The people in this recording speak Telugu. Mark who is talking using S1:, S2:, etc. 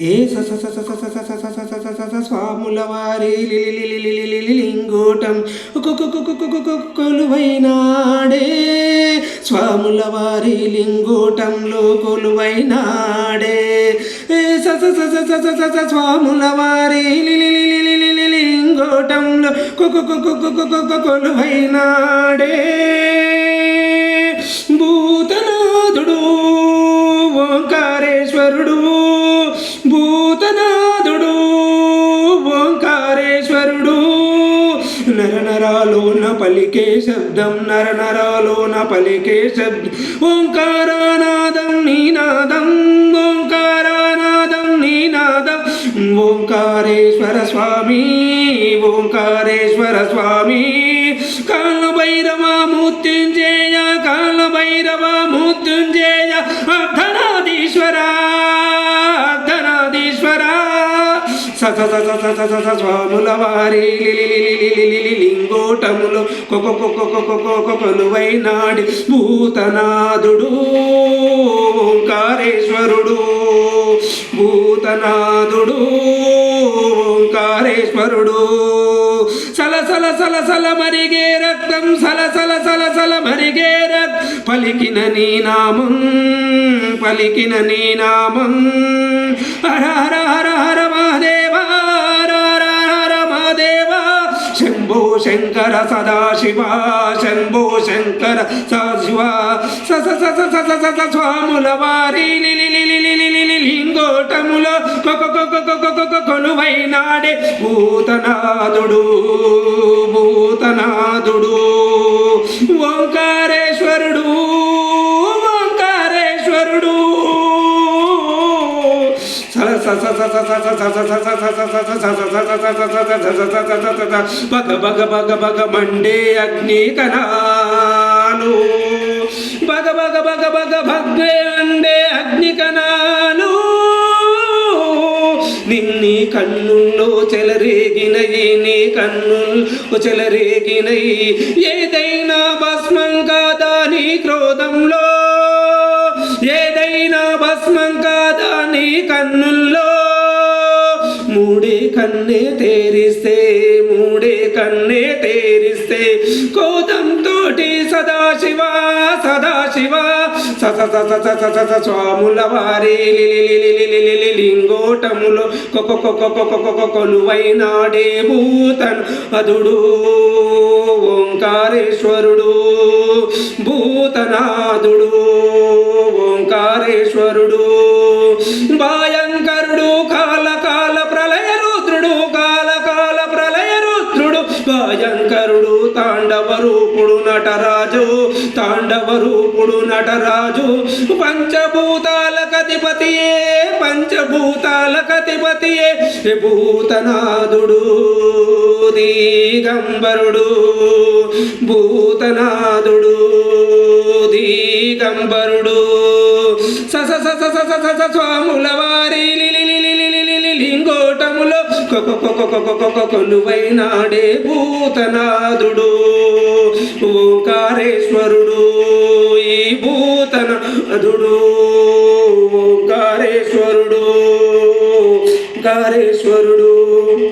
S1: ఏ స్వాముల వారి లింగూటం కొలువైనాడే స్వాముల వారి లింగూటంలో కొలువైనాడే స్వాముల వారి లింగూటంలో కొలువైనాడే భూతనాథుడు ఓంకారేశ్వరుడు నరనరాలోన పలికే శబ్దం నరనరాలోన పలికే శబ్దం. ఓంకారానాదం నీనాదం ఓంకారానాదం నీనాదం ఓంకారేశ్వర స్వామి ఓంకారేశ్వర స్వామి స్వాముల వారి లింగోటములు కొలువైనాడి భూతనాథుడు ఓంకారేశ్వరుడు భూతనాథుడు ఓంకారేశ్వరుడు సల సలసల మరిగే రక్తం సల సలసల సల మరిగే రక్ పలికిన నీ నామం పలికిన నీ నామం హర హర హర హర మహాదేవ శంకర సదాశివ శంభో శంకర సదాశివ. స్వాముల వారి లింగోటములో కొలువైనాడే భూతనాథుడు భూతనాథుడు ఓంకారేశ్వరుడు. బగ బగ బగ బగ మండే అగ్ని కణాలు. బగ బగ బగ బగ భగ్నే మండే అగ్ని కణాలు. నిన్ని కన్నుల్లో చెలరేగినయి నీ కన్నుల్లో చెలరేగినయి. ఏదైనా భస్మం కాదా నీ క్రోధంలో? ఏదైనా భస్మం కాదా నీ కన్ను? కన్నే తేరిస్తే మూడే కన్నే తేరిస్తే కోదంతోటి సదాశివ సదాశివ స్వాముల వారి లింగోటములు కొలువైనాడే భూతన్ అదుడు ఓంకారేశ్వరుడు భూతనాదుడు ఓంకారేశ్వరుడు భయంకరుడు కాలక శంకరుడు తాండవరూపుడు నటరాజు తాండవరూపుడు నటరాజు. పంచభూతాలకధిపతియే పంచభూతాలకధిపతియే భూతనాథుడు దిగంబరుడు. భూతనాథుడు దిగంబరుడు. సస సస సస సస స్వాముల వారి కొలువైనాడే భూతనాథుడు ఓంకారేశ్వరుడు ఈ భూతనాథుడు ఓంకారేశ్వరుడు ఓంకారేశ్వరుడు.